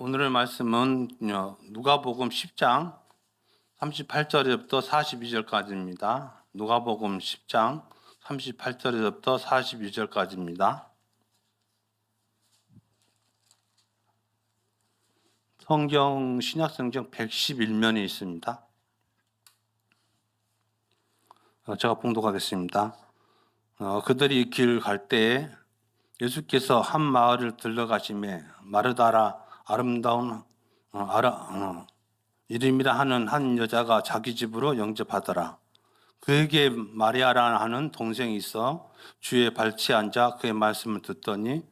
오늘의 말씀은 어, 누가복음 10장 38절부터 42절까지입니다. 누가복음 10장 38절부터 42절까지입니다. 성경 신약 성경 111면이 있습니다. 어, 제가 봉독하겠습니다. 어, 그들이 길 갈 때에 예수께서 한 마을을 들러가심에 마르다라 아름다운 어, 아라, 어, 이름이라 하는 한 여자가 자기 집으로 영접하더라. 그에게 마리아라 하는 동생이 있어 주의 발치에 앉아 그의 말씀을 듣더니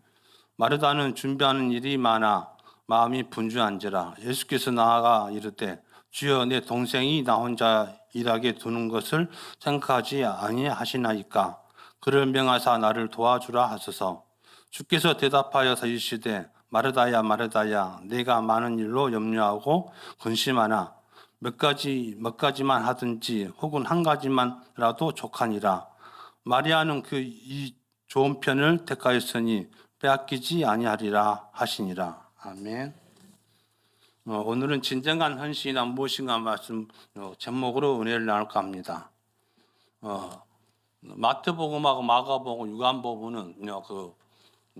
마르다는 준비하는 일이 많아 마음이 분주한지라 예수께서 나아가 이르되 주여 내 동생이 나 혼자 일하게 두는 것을 생각하지 아니하시나이까 그를 명하사 나를 도와주라 하소서 주께서 대답하여서 이르시되 마르다야 마르다야 내가 많은 일로 염려하고 근심하나 몇 가지 몇 가지만 하든지 혹은 한 가지만라도 족하니라 마리아는 그 이 좋은 편을 택하였으니 빼앗기지 아니하리라 하시니라 아멘. 어, 오늘은 진정한 헌신이나 무엇인가 말씀 어, 제목으로 은혜를 나눌까 합니다. 어, 마태복음하고 마가복음, 요한복음은 어, 그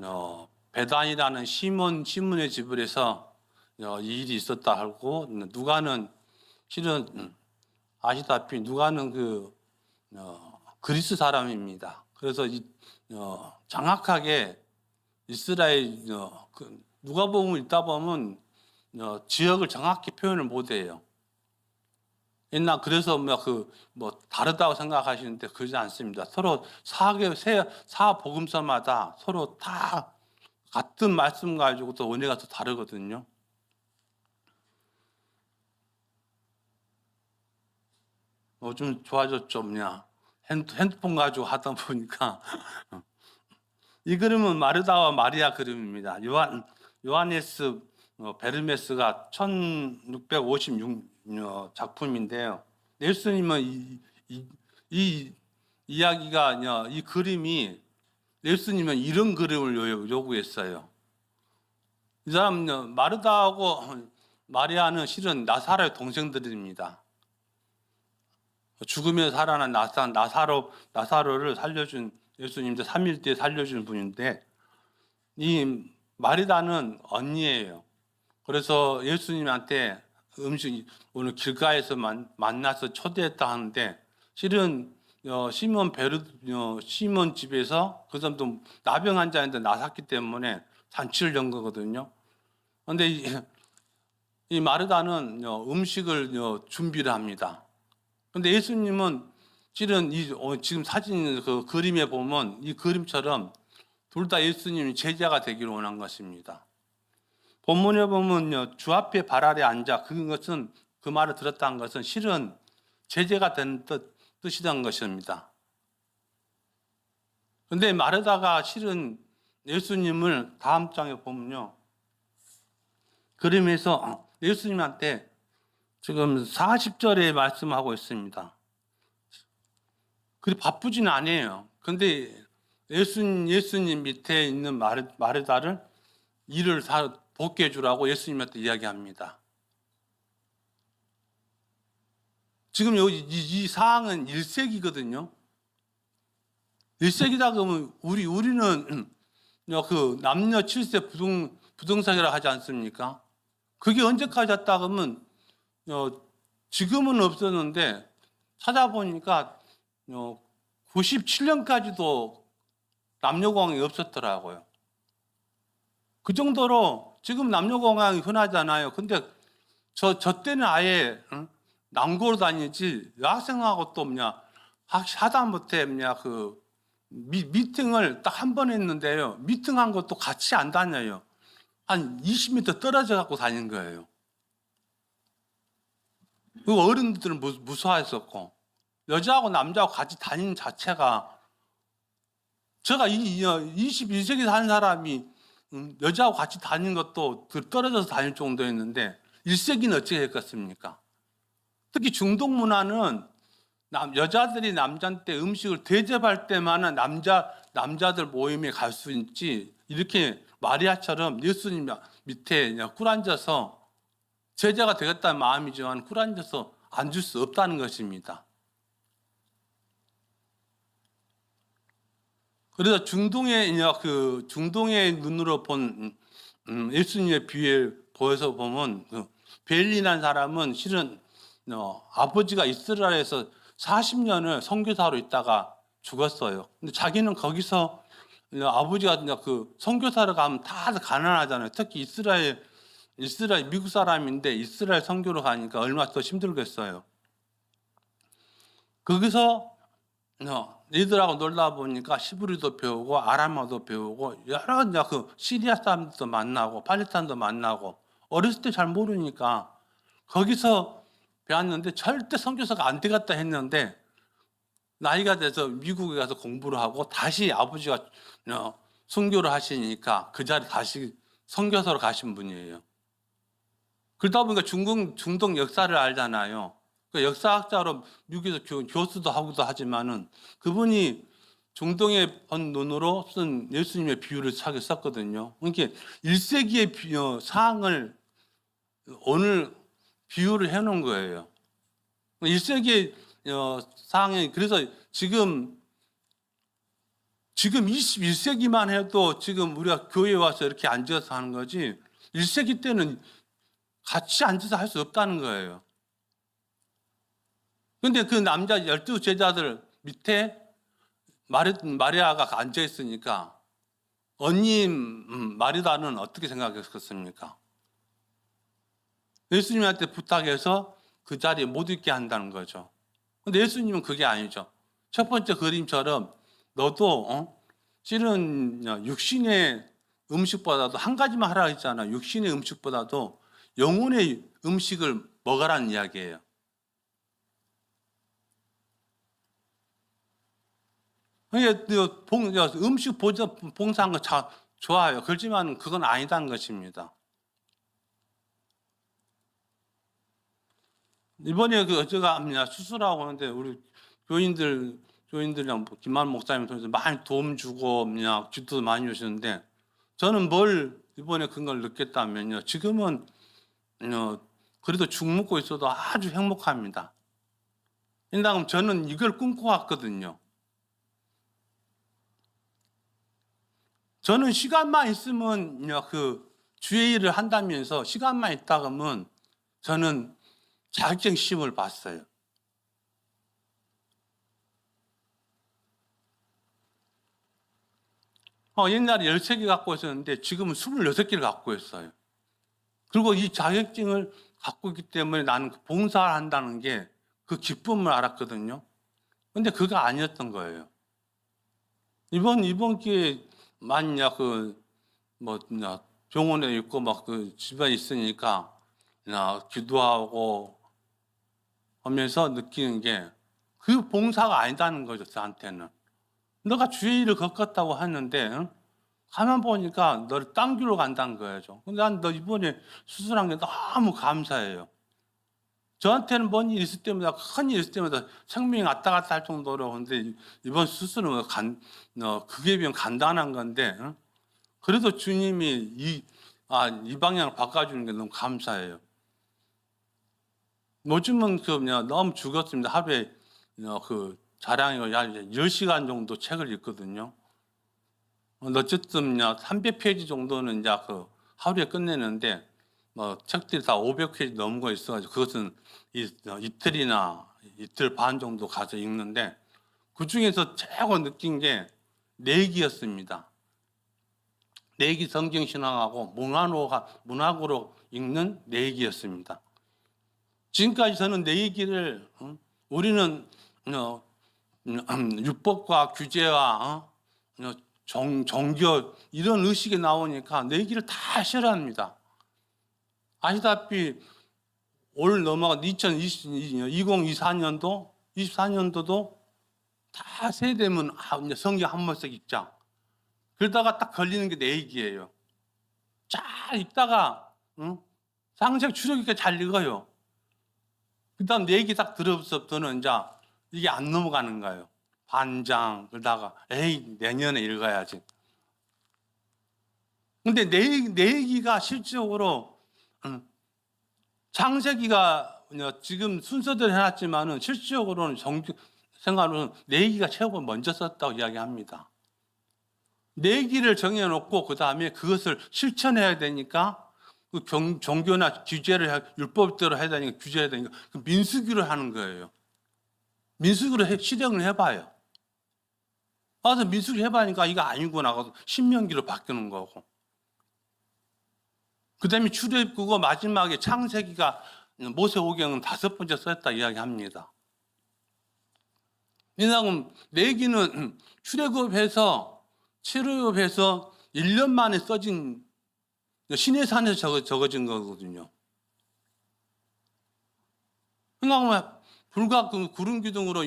어, 베단이라는 시몬 시몬의 집을에서 어, 이 일이 있었다 하고 누가는 실은 음, 아시다시피 누가는 그 어, 그리스 사람입니다. 그래서 이, 어, 정확하게 이스라엘 어, 그 누가복음을 읽다 보면 어, 지역을 정확히 표현을 못해요. 옛날 그래서 뭐 그 뭐 다르다고 생각하시는데 그러지 않습니다. 서로 사개 사 복음서마다 서로 다 같은 말씀 가지고 또 은혜가 또 다르거든요. 어, 좀 좋아졌죠, 뭐냐. 핸드- 핸드폰 가지고 하다 보니까. 이 그림은 마르다와 마리아 그림입니다. 요한, 요하네스 어, 베르메스가 1656 어, 작품인데요. 넬슨님은 이, 이, 이 이야기가, 어, 이 그림이 넬슨님은 이런 그림을 요- 요구했어요. 이 사람, 어, 마르다하고 마리아는 실은 나사로의 동생들입니다. 죽으며 살아난 나사, 나사로, 나사로를 살려준 예수님도 3일 뒤에 살려준 분인데 이 마리다는 언니예요. 그래서 예수님한테 음식 오늘 길가에서 만, 만나서 초대했다 하는데 실은 어, 시몬 베르 어, 시몬 집에서 그 사람도 나병 환자인데 나섰기 때문에 잔치를 연 거거든요. 그런데 이, 이 마르다는 어, 음식을 어, 준비를 합니다. 근데 예수님은 실은 이 어, 지금 사진 그 그림에 보면 이 그림처럼 둘 다 예수님이 제자가 되기를 원한 것입니다. 본문에 보면요 주 앞에 발 아래 앉아 그것은 그 말을 들었다는 것은 실은 제자가 된 뜻, 뜻이란 것입니다. 근데 마르다가 실은 예수님을 다음 장에 보면요 그림에서 예수님한테 지금 40절에 말씀하고 있습니다. 그리 바쁘진 않아요. 근데 예수님, 예수님 밑에 있는 마르, 마르다를 일을 다 돕게 해주라고 예수님한테 이야기합니다. 지금 여기 이, 이 사항은 1세기거든요. 1세기다 그러면 우리, 우리는 그 남녀 7세 부동, 부동산이라 하지 않습니까? 그게 언제까지 했다 그러면 어, 지금은 없었는데 찾아보니까 어, 97년까지도 남녀공학이 없었더라고요. 그 정도로 지금 남녀공학이 흔하잖아요. 근데 저, 저 때는 아예 응? 남고로 다니지 여학생하고 또 뭐냐 하- 하다못해 뭐냐 그 미, 미팅을 딱 한 번 했는데요. 미팅한 것도 같이 안 다녀요. 한 20m 떨어져 갖고 다닌 거예요. 그 어른들은 무- 무서워했었고 여자하고 남자하고 같이 다니는 자체가 제가 이 21세기 사는 사람이 음, 여자하고 같이 다니는 것도 그 떨어져서 다닐 정도였는데 1세기는 어찌 했겠습니까? 특히 중동 문화는 남, 여자들이 남자한테 음식을 대접할 때만은 남자 남자들 모임에 갈 수 있지 이렇게 마리아처럼 예수님 밑에 그냥 꿇앉아서 제자가 되겠다는 마음이지만 꿇앉아서 앉을 수 없다는 것입니다. 그래서 중동의 그 중동의 눈으로 본 음, 예수님의 비유를 보여서 보면 그 벨리란 사람은 실은 어, 아버지가 이스라엘에서 40년을 선교사로 있다가 죽었어요. 근데 자기는 거기서 아버지가 그 선교사로 가면 다 가난하잖아요. 특히 이스라엘 이스라엘 미국 사람인데 이스라엘 선교로 가니까 얼마나 더 힘들겠어요. 거기서 어, 얘들하고 놀다 보니까 시브리도 배우고 아람어도 배우고 여러 이제 그 시리아 사람들도 만나고 팔레스타인도 만나고 어렸을 때 잘 모르니까 거기서 배웠는데 절대 선교사가 안 되겠다 했는데 나이가 돼서 미국에 가서 공부를 하고 다시 아버지가 어, 선교를 하시니까 그 자리 다시 선교사로 가신 분이에요. 그러다 보니까 중국 중동 역사를 알잖아요. 그 역사학자로 미국에서 교, 교수도 하고도 하지만은 그분이 중동의 본 눈으로 쓴 예수님의 비유를 차게 썼거든요. 그러니까 1세기의 비, 어, 사항을 오늘 비유를 해놓은 거예요. 1세기 어, 사항이 그래서 지금 지금 21세기만 해도 지금 우리가 교회에 와서 이렇게 앉아서 하는 거지 1세기 때는 같이 앉아서 할 수 없다는 거예요. 근데 그 남자 열두 제자들 밑에 마리, 마리아가 앉아 있으니까 언니 음, 마리다는 어떻게 생각했겠습니까? 예수님한테 부탁해서 그 자리에 못 있게 한다는 거죠. 근데 예수님은 그게 아니죠. 첫 번째 그림처럼 너도 어? 실은 육신의 음식보다도 한 가지만 하라 했잖아. 육신의 음식보다도 영혼의 음식을 먹으라는 이야기예요. 그러니까 봉, 음식 봉사한 거 자, 좋아요. 그렇지만 그건 아니다는 것입니다. 이번에 그 어제가 수술하고 오는데 우리 교인들 교인들이랑 뭐 김만 목사님 통해서 많이 도움 주고 그냥 기도 많이 주시는데 저는 뭘 이번에 그런 걸 느꼈다면요. 지금은 어, 그래도 죽 먹고 있어도 아주 행복합니다. 왜냐하면 저는 이걸 꿈꿔왔거든요. 저는 시간만 있으면 그 주의 일을 한다면서 시간만 있다 그러면 저는 자격증 시험을 봤어요. 어, 옛날에 13개 갖고 있었는데 지금은 26개를 갖고 있어요. 그리고 이 자격증을 갖고 있기 때문에 나는 그 봉사를 한다는 게 그 기쁨을 알았거든요. 근데 그거 아니었던 거예요. 이번, 이번 기회에 만약 그, 뭐, 병원에 있고 막 그 집에 있으니까 나 기도하고 하면서 느끼는 게 그 봉사가 아니다는 거죠, 저한테는. 너가 주의 일을 겪었다고 하는데, 응? 가만 보니까 너를 당기로 간다는 거예요. 근데 난 너 이번에 수술한 게 너무 감사해요. 저한테는 뭔일 있을 때마다, 큰일 있을 때마다 생명이 왔다 갔다 할 정도로. 근데 이번 수술은 뭐 간, 어, 그게 비하면 간단한 건데, 응? 그래도 주님이 이, 아, 이 방향을 바꿔주는 게 너무 감사해요. 요즘은 그, 그냥 너무 죽었습니다. 하루에 어, 그 자량이 한 10시간 정도 책을 읽거든요. 어쨌든 300페이지 정도는 이제 그 하루에 끝내는데 뭐 책들이 다 500페이지 넘은 거 있어가지고 그것은 이, 어, 이틀이나 이틀 반 정도 가서 읽는데 그 중에서 최고 느낀 게 내기였습니다. 내기 성경 신앙하고 문화로가 문학으로 읽는 내기였습니다. 지금까지 저는 내기를 어, 우리는 어, 음, 율법과 규제와 어, 정, 정교 이런 의식이 나오니까 내기를 다 싫어합니다. 아시다시피 올 넘어가 2020, 2024년도 24년도도 다 세대면 아, 성경 한 번씩 읽자. 그러다가 딱 걸리는 게 내기예요. 잘 읽다가 응? 추력 있게 잘 읽어요. 그다음 내기 딱 들어서부터는 이제 이게 안 넘어가는 거예요. 반장 그러다가 에이 내년에 읽어야지. 근데 내, 내 얘기가 실질적으로 음, 창세기가 지금 순서대로 해놨지만은 실질적으로는 정규 생각으로는 내 얘기가 최고 먼저 썼다고 이야기합니다. 내 얘기를 정해놓고 그 다음에 그것을 실천해야 되니까 그 경, 종교나 규제를 해- 율법대로 해야 되니까 규제해야 되니까 그 민수기를 하는 거예요. 민수기로 해- 실행을 해봐요. 와서 민수기 해봐니까 이거 아니구나 하고 신명기로 바뀌는 거고. 그 다음에 출애굽고 마지막에 창세기가 모세오경은 다섯 번째 썼다 이야기합니다. 왜냐하면 내기는 출애굽해서 출애굽해서 1년 만에 써진 신의 산에서 적어, 적어진 거거든요. 그러니까 불과 그 구름 기둥으로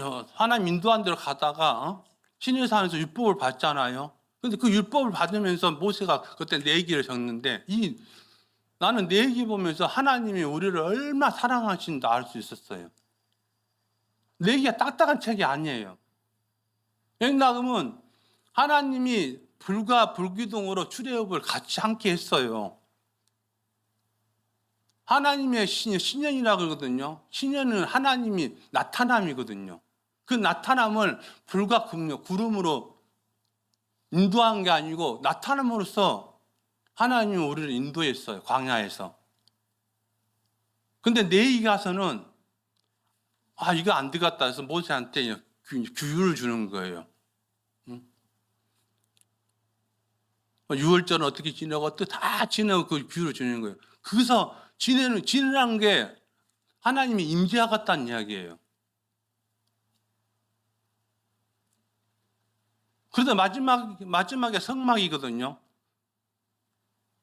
어, 하나님 인도한 대로 가다가 어? 신의 산에서 율법을 받잖아요. 근데 그 율법을 받으면서 모세가 그때 내 얘기를 적는데 이 나는 내 얘기 보면서 하나님이 우리를 얼마나 사랑하신다 알 수 있었어요. 내 얘기가 딱딱한 책이 아니에요. 왜냐하면 하나님이 불과 불기둥으로 출애굽을 같이 함께 했어요. 하나님의 신이 신년이라 그러거든요. 신년은 하나님이 나타남이거든요. 그 나타남을 불과 금요 구름으로 인도한 게 아니고 나타남으로써 하나님이 우리를 인도했어요. 광야에서. 근데 내일 가서는 아 이거 안 되겠다 해서 모세한테 규- 규율을 주는 거예요. 유월절은 어떻게 지내고 또 다 지내고 그 규율을 주는 거예요. 거기서 지내는 지내라는 게 하나님이 임재하겠다는 이야기예요. 그러다 마지막 마지막에 성막이거든요.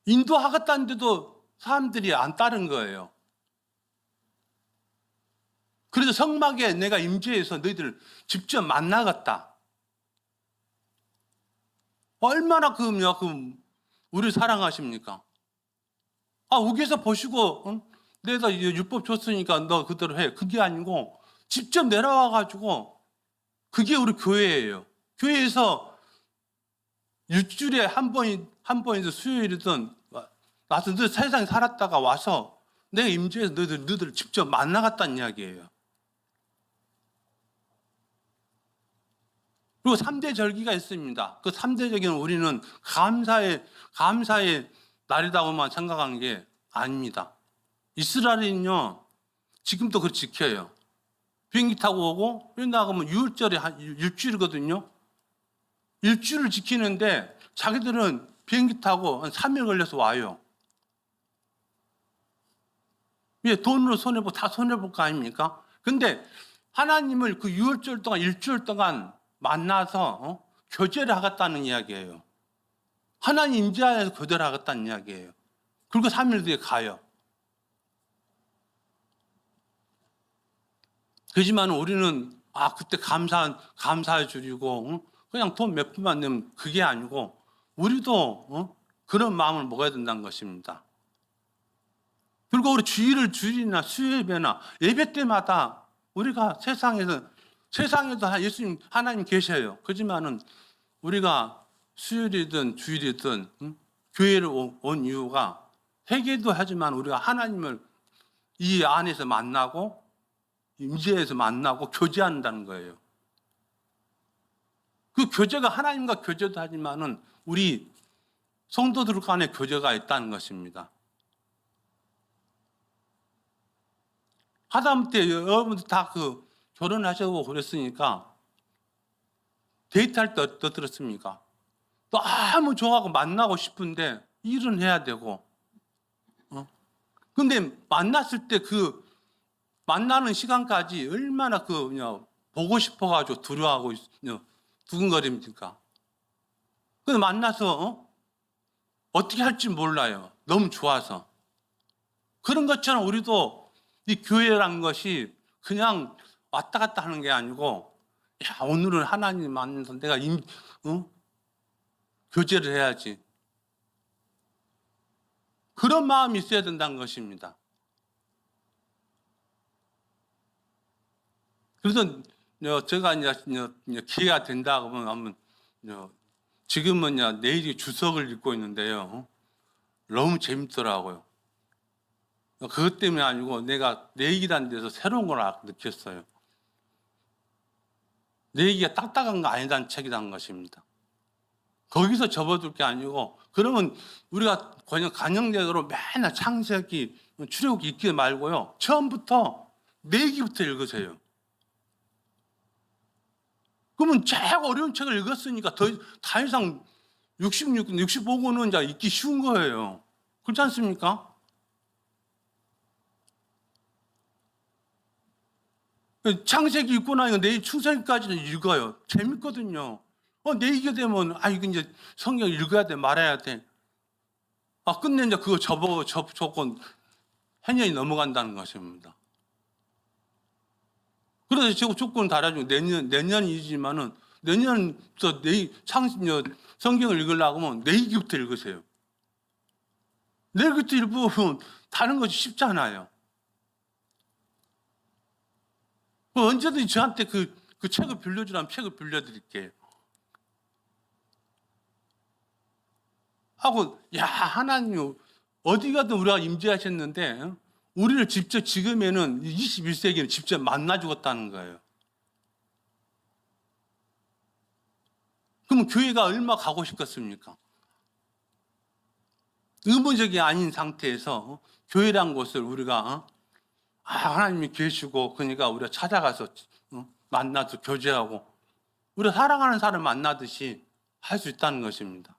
인도하겠다는데도 사람들이 안 따른 거예요. 그래서 성막에 내가 임재해서 너희들 직접 만나겠다. 얼마나 그, 뭐야, 그, 우리 사랑하십니까? 아, 우기에서 보시고, 응? 내가 이 율법 줬으니까 너 그대로 해. 그게 아니고, 직접 내려와가지고, 그게 우리 교회예요. 교회에서 일주일에 한 번이, 한 번이든 수요일이든, 나서 너 세상에 살았다가 와서, 내가 임재해서 너희들, 너희들 직접 만나갔다는 이야기예요. 그리고 3대 절기가 있습니다. 그 3대 절기는 우리는 감사의, 감사의 날이라고만 생각하는 게 아닙니다. 이스라엘은요, 지금도 그걸 지켜요. 비행기 타고 오고, 나가면 6월절에 한 일- 일주일이거든요. 일주일을 지키는데 자기들은 비행기 타고 한 3일 걸려서 와요. 왜 돈으로 손해보고 다 손해볼 거 아닙니까? 근데 하나님을 그 6월절 동안 일주일 동안 만나서 어? 교제를 하겠다는 이야기예요. 하나님 임재하에서 교제를 하겠다는 이야기예요. 그리고 3일 뒤에 가요. 그지만 우리는 아 그때 감사 감사해 주리고 어? 그냥 돈 몇 푼만 내면 그게 아니고 우리도 어? 그런 마음을 먹어야 된다는 것입니다. 그리고 우리 주일을 주일이나 수요예배나 예배 때마다 우리가 세상에서 세상에도 하- 예수님 하나님 계셔요. 그지만은 우리가 수요일이든 주일이든 응? 교회를 오- 온 이유가 회개도 하지만 우리가 하나님을 이 안에서 만나고 임재에서 만나고 교제한다는 거예요. 그 교제가 하나님과 교제도 하지만은 우리 성도들 간의 교제가 있다는 것입니다. 하다못해 여러분들 다 그 결혼하시고 그랬으니까 데이트할 때 어떻습니까? 너무 좋아하고 만나고 싶은데 일은 해야 되고 어? 근데 만났을 때 그 만나는 시간까지 얼마나 그 그냥 보고 싶어가지고 두려워하고 있- 그냥 두근거립니까? 근데 만나서 어? 어떻게 할지 몰라요. 너무 좋아서. 그런 것처럼 우리도 이 교회라는 것이 그냥 왔다 갔다 하는 게 아니고, 야, 오늘은 하나님 만나서 내가 임, 어? 교제를 해야지. 그런 마음이 있어야 된다는 것입니다. 그래서 어, 제가 이제 기회가 된다고 하면 한번 어, 지금은요 내일이 주석을 읽고 있는데요. 너무 재밌더라고요. 그것 때문에 아니고 내가 내 얘기라는 데서 새로운 걸 알- 느꼈어요. 내 얘기가 딱딱한 거 아니다는 책이라는 것입니다. 거기서 접어들 게 아니고 그러면 우리가 그냥 간영대로 맨날 창세기 출애굽기 읽기 말고요. 처음부터 내 얘기부터 읽으세요. 그러면 제일 어려운 책을 읽었으니까 더, 다 이상 66, 65권은 이제 읽기 쉬운 거예요. 그렇지 않습니까? 창세기 읽고 나니까 내일 출생까지는 읽어요. 재밌거든요. 어, 내 얘기 되면, 아, 이거 이제 성경 읽어야 돼, 말해야 돼. 아, 끝내 이제 그거 접어, 접, 조건, 해년이 넘어간다는 것입니다. 그래서 지금 조건 달아주고 내년, 내년이지만은 내년부터 내, 창, 저, 성경을 읽으려고 하면 내 얘기부터 읽으세요. 내 얘기부터 읽으면 다른 것이 쉽잖아요. 그 언제든지 저한테 그, 그 책을 빌려주라면 책을 빌려드릴게요. 하고, 야, 하나님, 어디 가든 우리가 임재하셨는데, 어? 우리를 직접 지금에는 21세기는 직접 만나 주었다는 거예요. 그러면 교회가 얼마 가고 싶겠습니까? 의무적이 아닌 상태에서 어? 교회란 곳을 우리가 어? 아, 하나님이 계시고 그러니까 우리가 찾아가서 어? 만나서 교제하고 우리가 사랑하는 사람 만나듯이 할 수 있다는 것입니다.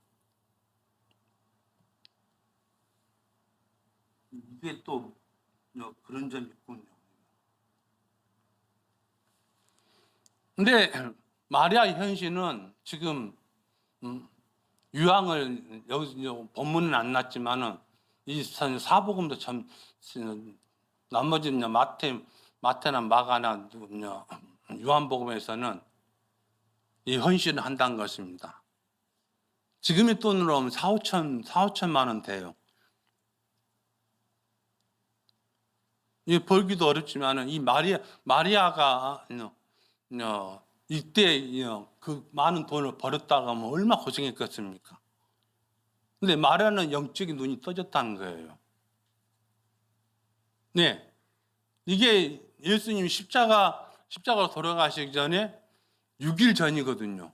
이게 또 그런 점이 있군요. 근데 마리아 현신은 지금 음, 유황을 여기 본문은 안 났지만은 이 사복음도 참 나머지 이제 마태 마태나 마가나 누구냐 요한복음에서는 이 헌신을 한다는 것입니다. 지금의 돈으로 하면 4, 5천, 4, 5천만 원 돼요. 이 벌기도 어렵지만은 이 마리아 마리아가 어, 어, 이때 어, 그 많은 돈을 벌었다가 하면 얼마 고생했겠습니까? 근데 마리아는 영적인 눈이 떠졌다는 거예요. 네, 이게 예수님 십자가 십자가로 돌아가시기 전에 6일 전이거든요.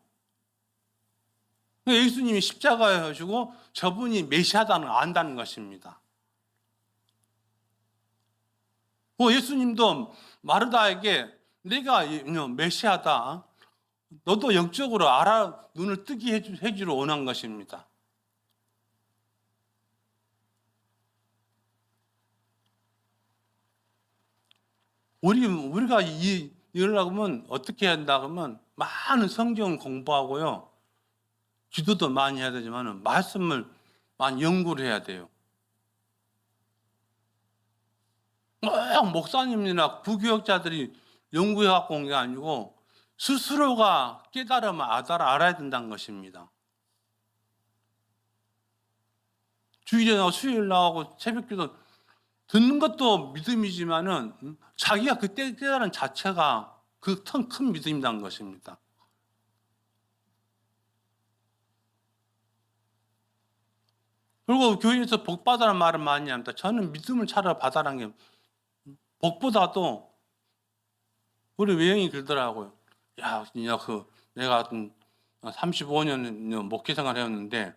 그러니까 예수님이 십자가에 하시고 저분이 메시아다는 걸 안다는 것입니다. 그 예수님도 마르다에게 내가 메시아다. 너도 영적으로 알아 눈을 뜨게 해주, 해주러 원한 것입니다. 우리 우리가 이 이러려고 하면 어떻게 한다 그러면 많은 성경 공부하고요. 기도도 많이 해야 되지만 말씀을 많이 연구를 해야 돼요. 꼭 목사님이나 부교역자들이 연구해 갖고 온 게 아니고 스스로가 알아, 알아야 된다는 것입니다. 주일에 나고 수요일 나가고 새벽 기도 듣는 것도 믿음이지만은 음, 자기가 그때 깨달은 자체가 그 큰 믿음이라는 것입니다. 그리고 교회에서 복 받아라는 말을 많이 합니다. 저는 믿음을 차라 받아라는 게 복보다도 우리 외형이 그러더라고요. 야, 진짜 그 내가 35년 목회 생활 했는데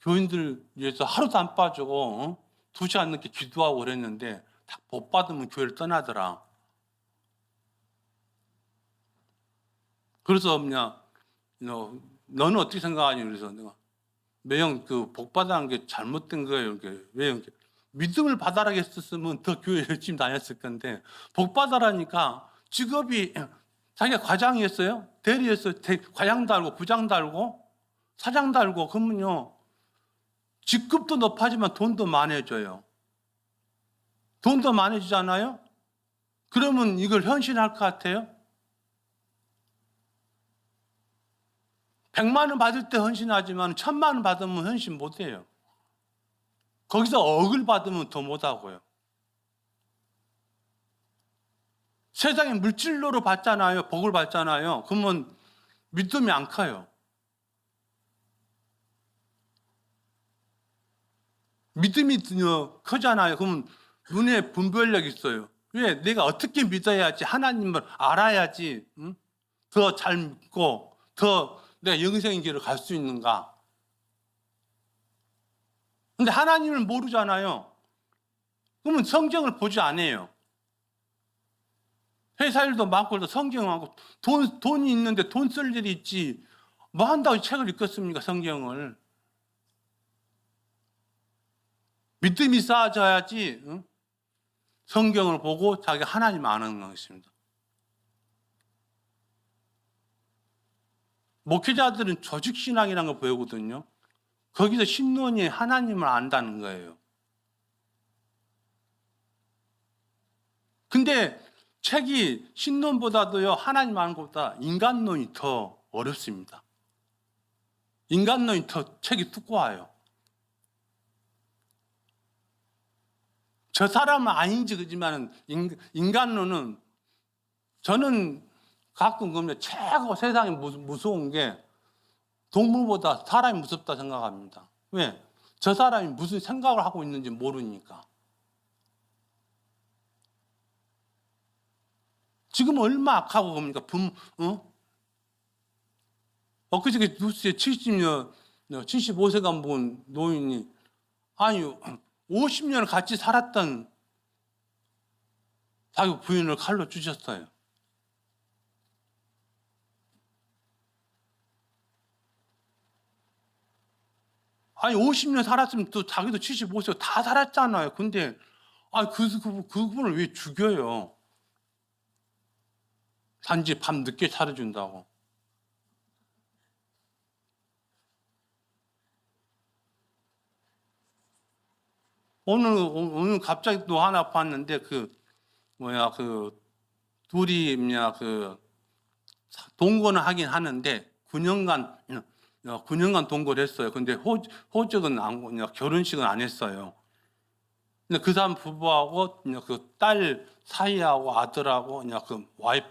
교인들 위해서 하루도 안 빠지고 어? 두 시간 넘게 기도하고 그랬는데 다복 받으면 교회를 떠나더라. 그래서 그냥 너, 너는 어떻게 생각하니? 그래서 내가 매형 그 복 받아는 게 잘못된 거예요. 왜 이렇게 믿음을 받아라 했었으면 더 교회 열심히 다녔을 건데 복 받아라니까 직업이 자기가 과장이었어요. 대리였어요. 대, 과장 달고 부장 달고 사장 달고 그러면요 직급도 높아지만 돈도 많아져요. 돈도 많아지잖아요. 그러면 이걸 현실할 것 같아요? 100만 원 받을 때 헌신하지만 1000만 원 받으면 헌신 못 해요. 거기서 억을 받으면 더 못 하고요. 세상에 물질로로 받잖아요. 복을 받잖아요. 그러면 믿음이 안 커요. 믿음이 어, 크잖아요. 그러면 눈에 분별력 있어요. 왜? 내가 어떻게 믿어야지 하나님을 알아야지 더잘 믿고 더 내가 영생의 길을 갈 수 있는가? 근데 하나님을 모르잖아요. 그러면 성경을 보지 않아요. 회사 일도 많고 성경하고 돈, 돈이 있는데 돈 쓸 일이 있지. 뭐 한다고 책을 읽겠습니까, 성경을. 믿음이 쌓아져야지 응? 성경을 보고 자기 하나님 아는 것입니다. 목회자들은 조직신앙이라는 걸 배우거든요. 거기서 신론이 하나님을 안다는 거예요. 근데 책이 신론보다도요, 하나님 아는 것보다 인간론이 더 어렵습니다. 인간론이 더 책이 두꺼워요. 저 사람은 아닌지 그지만 인간론은 저는 가끔 그러면 최고 세상에 무- 무서운 게 동물보다 사람이 무섭다 생각합니다. 왜? 저 사람이 무슨 생각을 하고 있는지 모르니까. 지금 얼마 악하고 겁니까? 분, 어? 엊그저께 뉴스에 70년, 75세가 본 노인이, 아니, 50년을 같이 살았던 자기 부인을 칼로 쑤셨어요. 아니 50년 살았으면 또 자기도 75세 다 살았잖아요. 근데 아 그, 그 그분을 왜 죽여요? 단지 밤 늦게 차려준다고. 오늘 오늘 갑자기 또 하나 봤는데 그 뭐야 그 둘이 뭐냐 그 동거는 하긴 하는데 9년간 9년간 동거를 했어요. 근데 호, 호적은 안 결혼식은 안 했어요. 근데 그 사람 부부하고 그 딸 사이하고 아들하고 그 와이프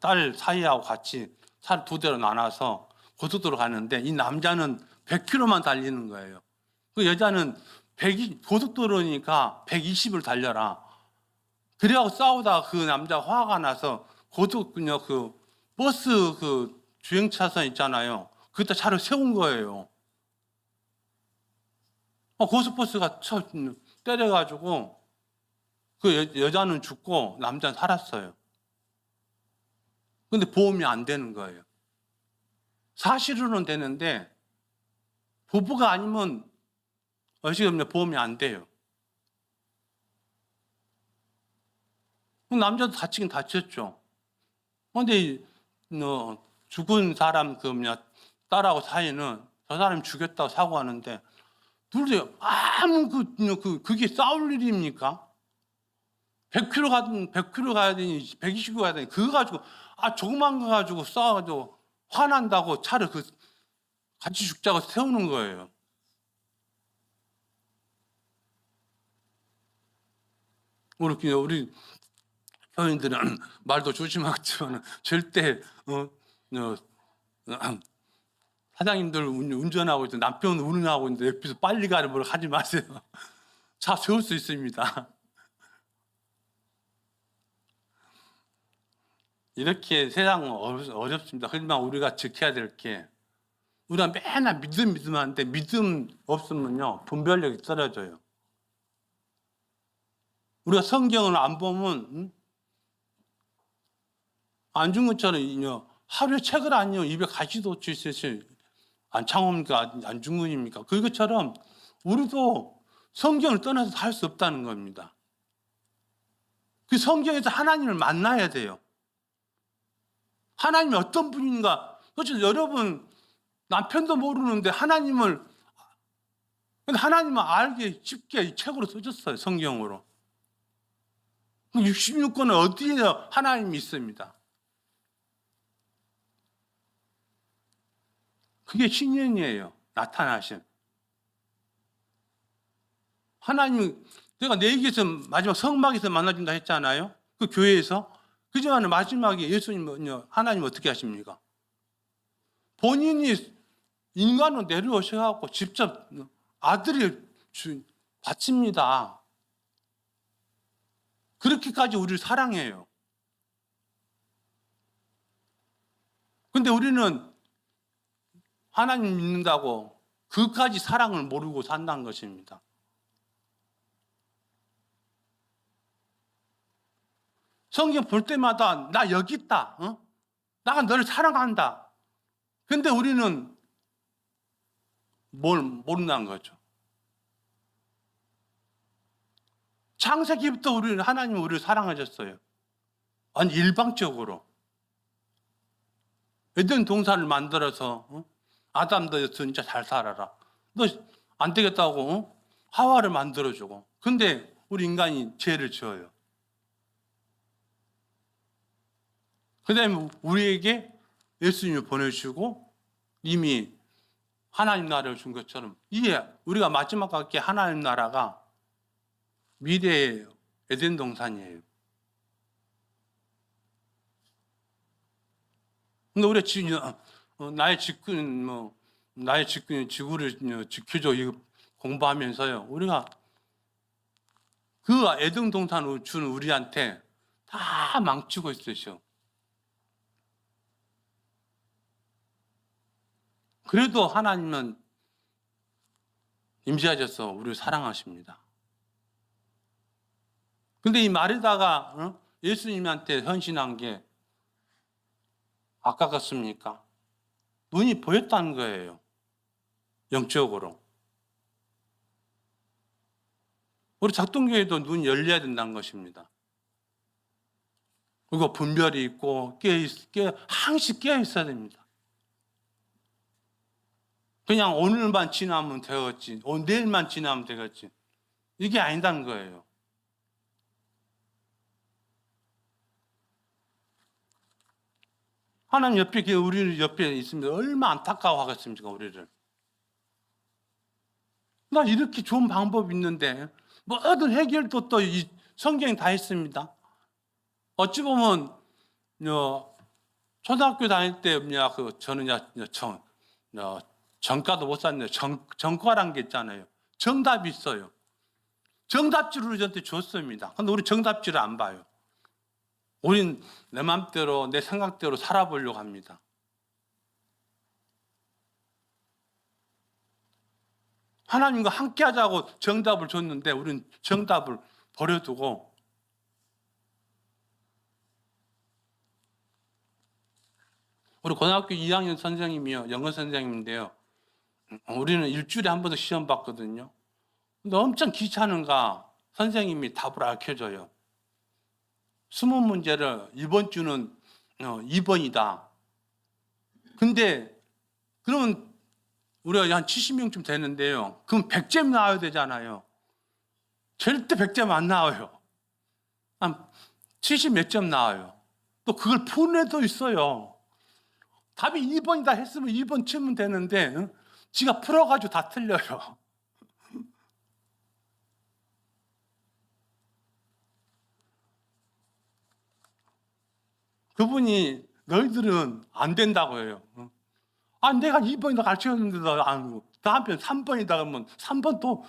딸 사이하고 같이 차두 대로 나눠서 고속도로 가는데 이 남자는 100km만 달리는 거예요. 그 여자는 120, 고속도로니까 120을 달려라. 그래갖고 싸우다가 그 남자 화가 나서 고속 그냥 그 버스 그 주행 차선 있잖아요. 그때 차를 세운 거예요. 어, 고속버스가 쳐 때려가지고 그 여, 여자는 죽고 남자는 살았어요. 근데 보험이 안 되는 거예요. 사실로는 되는데 부부가 아니면 어시없네 보험이 안 돼요. 남자도 다치긴 다쳤죠. 근데 너 죽은 사람 그 뭐냐 딸하고 사이는 저 사람이 죽였다고 사고하는데 둘이 아무 그, 그 그게 싸울 일입니까? 100km 가든 100km 가야 되니 120km 가야 되니 그거 가지고 아 조그만 거 가지고 싸워가지고 화난다고 차를 그 같이 죽자고 세우는 거예요. 우리 우리 교인들은 말도 조심하지만 절대 어, 어, 어, 사장님들 운- 운전하고 있는 남편 운행하고 있는데 옆에서 빨리 가는 걸 하지 마세요. 차 세울 수 있습니다. 이렇게 세상은 어렵, 어렵습니다. 하지만 우리가 지켜야 될 게 우리가 맨날 믿음 믿음 하는데 믿음 없으면요 분별력이 떨어져요. 우리가 성경을 안 보면 음? 안중근처럼 하루에 책을 안요 입에 가시도 주시지 안창호입니까 안중근입니까 그것처럼 우리도 성경을 떠나서 살 수 없다는 겁니다. 그 성경에서 하나님을 만나야 돼요. 하나님이 어떤 분인가? 그렇죠. 여러분 남편도 모르는데 하나님을 근데 하나님은 알게 쉽게 이 책으로 써줬어요. 성경으로. 66권은 어디에 하나님이 있습니다. 그게 신년이에요. 나타나신. 하나님, 내가 내기에서 마지막 성막에서 만나준다 했잖아요. 그 교회에서. 그지만 마지막에 예수님은요, 하나님 어떻게 하십니까? 본인이 인간으로 내려오셔갖고 직접 아들이 주, 바칩니다. 그렇게까지 우리를 사랑해요. 근데 우리는 하나님 믿는다고 그까지 사랑을 모르고 산다는 것입니다. 성경 볼 때마다 나 여기 있다. 어? 나가 너를 사랑한다. 근데 우리는 뭘 모른다는 거죠. 창세기부터 우리는 하나님 우리를 사랑하셨어요. 아니 일방적으로. 에덴 동산을 만들어서 어? 아담 너 진짜 잘 살아라. 너 안 되겠다고 어? 하와를 만들어주고. 근데 우리 인간이 죄를 지어요. 그다음에 우리에게 예수님을 보내주고 이미 하나님 나라를 준 것처럼 이게 우리가 마지막 같게 하나님 나라가 미래의 에덴 동산이에요. 근데 우리가 지, 어, 나의 직근 뭐 나의 직근 지구를 어, 지켜줘 이거 공부하면서요. 우리가 그 에덴 동산을 준 우리한테 다 망치고 있으셔. 그래도 하나님은 임재하셔서 우리를 사랑하십니다. 근데 이 마르다가 어? 예수님한테 헌신한 게 아까 같습니까? 눈이 보였다는 거예요. 영적으로. 우리 작동교회도 눈이 열려야 된다는 것입니다. 그리고 분별이 있고 깨어, 있, 깨어, 항시 깨어 있어야 됩니다. 그냥 오늘만 지나면 되겠지. 오, 내일만 지나면 되겠지. 이게 아니다는 거예요. 하나님 옆에 그 우리 옆에 있으면 얼마 안타까워하겠습니까 우리를? 나 이렇게 좋은 방법이 있는데 모든 해결도 또 이 성경에 다 있습니다. 어찌 보면 어, 초등학교 다닐 때 뭐야 그 저는 야 정, 어, 정가도 못 샀는데 정, 정과란 게 있잖아요. 정답이 있어요. 정답지를 저한테 줬습니다. 근데 우리 정답지를 안 봐요. 우린 내 맘대로 내 생각대로 살아보려고 합니다. 하나님과 함께 하자고 정답을 줬는데 우리는 정답을 버려두고 우리 고등학교 2학년 선생님이요. 영어 선생님인데요. 우리는 일주일에 한 번도 시험 봤거든요. 근데 엄청 귀찮은가 선생님이 답을 알려줘요. 스무 문제를 이번 주는 어, 2번이다. 근데 그러면 우리가 한 70명쯤 되는데요. 그럼 100점 나와야 되잖아요. 절대 100점 안 나와요. 한 70 몇 점 나와요. 또 그걸 푸는 애도 있어요. 답이 2번이다 했으면 2번 치면 되는데 응? 지가 풀어가지고 다 틀려요. 그분이 너희들은 안 된다고 해요. 아, 내가 2번이다 가르쳤는데도 안 하고, 다음 편 3번이다 그러면 3번 또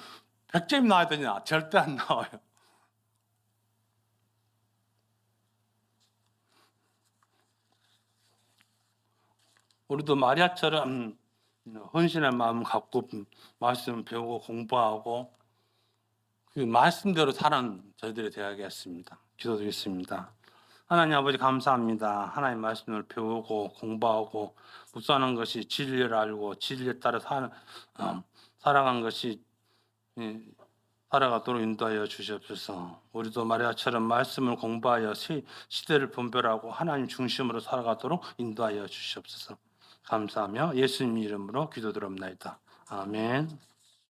100점이 나와야 되냐? 절대 안 나와요. 우리도 마리아처럼 헌신의 마음 갖고 말씀 배우고 공부하고 그 말씀대로 사는 저희들이 되어야겠습니다. 기도드리겠습니다. 하나님 아버지 감사합니다. 하나님 말씀을 배우고 공부하고 묵상하는 것이 진리를 알고 진리에 따라 사, 어, 살아간 것이 예, 살아가도록 인도하여 주시옵소서. 우리도 마리아처럼 말씀을 공부하여 시, 시대를 분별하고 하나님 중심으로 살아가도록 인도하여 주시옵소서. 감사하며 예수님 이름으로 기도드립나이다. 아멘.